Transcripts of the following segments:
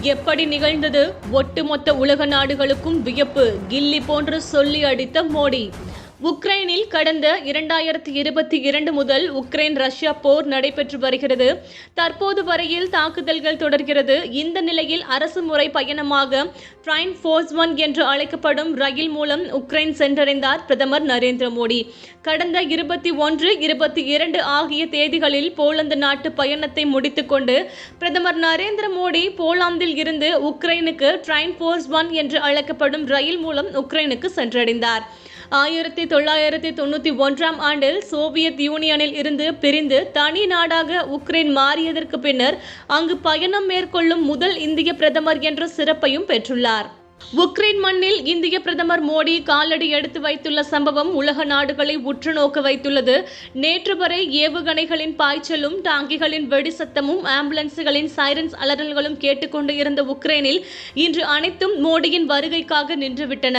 எப்படி நிகழ்ந்தது? ஒட்டுமொத்த உலக நாடுகளுக்கும் வியப்பு கில்லி போன்று சொல்லி அடித்த மோடி. உக்ரைனில் கடந்த இரண்டாயிரத்தி இருபத்தி இரண்டு முதல் உக்ரைன் ரஷ்யா போர் நடைபெற்று வருகிறது. தற்போது வரையில் தாக்குதல்கள் தொடர்கிறது. இந்த நிலையில் அரசு முறை பயணமாக ட்ரைன் ஃபோர்ஸ் ஒன் என்று அழைக்கப்படும் ரயில் மூலம் உக்ரைன் சென்றடைந்தார் பிரதமர் நரேந்திர மோடி. கடந்த இருபத்தி ஒன்று இருபத்தி இரண்டு ஆகிய தேதிகளில் போலந்து நாட்டு பயணத்தை முடித்துக்கொண்டு பிரதமர் நரேந்திர மோடி போலாந்தில் இருந்து உக்ரைனுக்கு ட்ரைன் ஃபோர்ஸ் ஒன் என்று அழைக்கப்படும் ரயில் மூலம் உக்ரைனுக்கு சென்றடைந்தார். ஆயிரத்தி தொள்ளாயிரத்தி தொண்ணூற்றி ஒன்றாம் ஆண்டில் சோவியத் யூனியனில் இருந்து பிரிந்து தனி நாடாக உக்ரைன் மாறியதற்கு பின்னர் அங்கு பயணம் மேற்கொள்ளும் முதல் இந்திய பிரதமர் என்ற சிறப்பையும் பெற்றுள்ளார். உக்ரைன் மண்ணில் இந்திய பிரதமர் மோடி காலடி எடுத்து வைத்துள்ள சம்பவம் உலக நாடுகளை உற்று நோக்க வைத்துள்ளது. நேற்று வரை ஏவுகணைகளின் பாய்ச்சலும் டாங்கிகளின் வெடி சத்தமும் ஆம்புலன்ஸுகளின் சைரன்ஸ் அலறல்களும் கேட்டுக்கொண்டு இருந்த உக்ரைனில் இன்று அனைத்தும் மோடியின் வருகைக்காக நின்றுவிட்டன.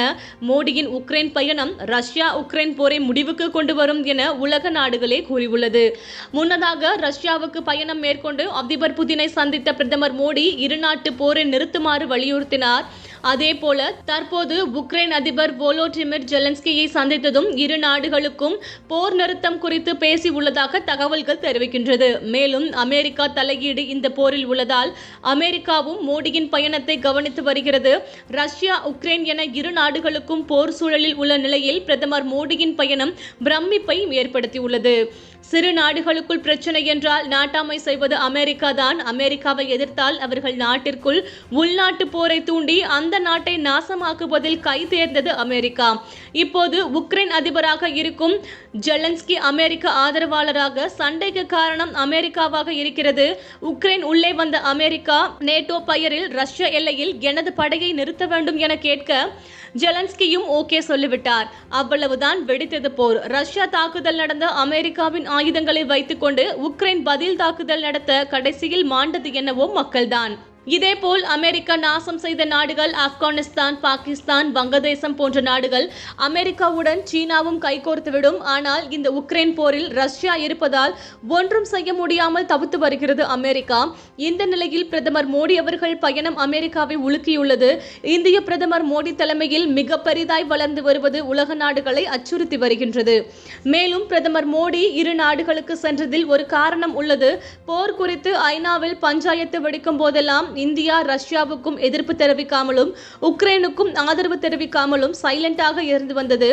மோடியின் உக்ரைன் பயணம் ரஷ்யா உக்ரைன் போரை முடிவுக்கு கொண்டு வரும் என உலக நாடுகளே கூறியுள்ளது. முன்னதாக ரஷ்யாவுக்கு பயணம் மேற்கொண்டு அதிபர் புதினை சந்தித்த பிரதமர் மோடி இருநாட்டு போரை நிறுத்துமாறு வலியுறுத்தினார். அதேபோல தற்போது உக்ரைன் அதிபர் வோலோடிமிர் ஜெலன்ஸ்கியை சந்தித்ததும் இரு நாடுகளுக்கும் போர் நிறுத்தம் குறித்து பேசியுள்ளதாக தகவல்கள் தெரிவிக்கின்றது. மேலும் அமெரிக்கா தலையீடு இந்த போரில் உள்ளதால் அமெரிக்காவும் மோடியின் பயணத்தை கவனித்து வருகிறது. ரஷ்யா உக்ரைன் என இரு நாடுகளுக்கும் போர் சூழலில் உள்ள நிலையில் பிரதமர் மோடியின் பயணம் பிரமிப்பை ஏற்படுத்தியுள்ளது. சிறு நாடுகளுக்குள் பிரச்சனை என்றால் நாட்டாமை செய்வது அமெரிக்கா தான் அமெரிக்காவை எதிர்த்தால் அவர்கள் நாட்டிற்குள் உள்நாட்டு போரை தூண்டி அந்த நாட்டை நாசமாக்குவதில் கை தேர்ந்தது அமெரிக்கா. இப்போது உக்ரைன் அதிபராக இருக்கும் ஜெலன்ஸ்கி அமெரிக்க ஆதரவாளராக சண்டைக்கு காரணம் அமெரிக்காவாக இருக்கிறது. உக்ரைன் உள்ளே வந்த அமெரிக்கா நேட்டோ பயரில் ரஷ்ய எல்லையில் எனது படையை நிறுத்த வேண்டும் என கேட்க ஜெலன்ஸ்கியும் ஓகே சொல்லிவிட்டார். அவ்வளவுதான் வெடித்தது போர். ரஷ்யா தாக்குதல் நடந்த அமெரிக்காவின் ஆயுதங்களை வைத்துக்கொண்டு உக்ரைன் பதில் தாக்குதல் நடத்த கடைசியில் மாண்டது என்னவோ மக்கள்தான். இதேபோல் அமெரிக்கா நாசம் செய்த நாடுகள் ஆப்கானிஸ்தான் பாகிஸ்தான் வங்கதேசம் போன்ற நாடுகள் அமெரிக்காவுடன் சீனாவும் கைகோர்த்துவிடும். ஆனால் இந்த உக்ரைன் போரில் ரஷ்யா இருப்பதால் ஒன்றும் செய்ய முடியாமல் தவித்து வருகிறது அமெரிக்கா. இந்த நிலையில் பிரதமர் மோடி அவர்கள் பயணம் அமெரிக்காவை உலுக்கியுள்ளது. இந்திய பிரதமர் மோடி தலைமையில் மிக பெரிதாய் வளர்ந்து வருவது உலக நாடுகளை அச்சுறுத்தி வருகின்றது. மேலும் பிரதமர் மோடி இரு நாடுகளுக்கு சென்றதில் ஒரு காரணம் உள்ளது. போர் குறித்து ஐநாவில் பஞ்சாயத்து வெடிக்கும் போதெல்லாம் இந்தியா ரஷ்யாவுக்கும் எதிர்ப்பு தெரிவிக்காமலும் உக்ரைனுக்கும் ஆதரவு தெரிவிக்காமலும் சைலண்டாக இருந்து வந்தது.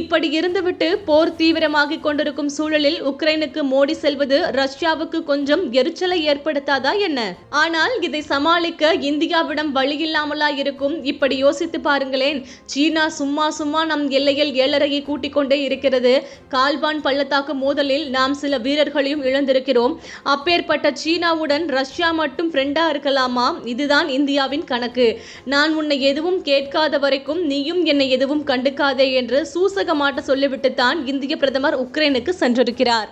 இப்படி இருந்துவிட்டு போர் தீவிரமாகிக் கொண்டிருக்கும் சூழலில் உக்ரைனுக்கு மோடி செல்வது ரஷ்யாவுக்கு கொஞ்சம் எரிச்சலை ஏற்படுத்தாதா என்ன? ஆனால் இதை சமாளிக்க இந்தியாவிடம் வழியில்லாமலா இருக்கும் இப்படி யோசித்து பாருங்களேன். சீனா சும்மா சும்மா நம் எல்லையில் ஏழரையை கூட்டிக் கொண்டே இருக்கிறது. கால்வான் பள்ளத்தாக்கு மோதலில் நாம் சில வீரர்களையும் இழந்திருக்கிறோம். அப்பேற்பட்ட சீனாவுடன் ரஷ்யா மட்டும் ஃப்ரெண்டா இருக்கலாமா? இதுதான் இந்தியாவின் கணக்கு. நான் உன்னை எதுவும் கேட்காத வரைக்கும் நீயும் என்னை எதுவும் கண்டுக்காதே என்று சூசகமாட்ட சொல்லிவிட்டு தான் இந்திய பிரதமர் உக்ரைனுக்கு சென்றிருக்கிறார்.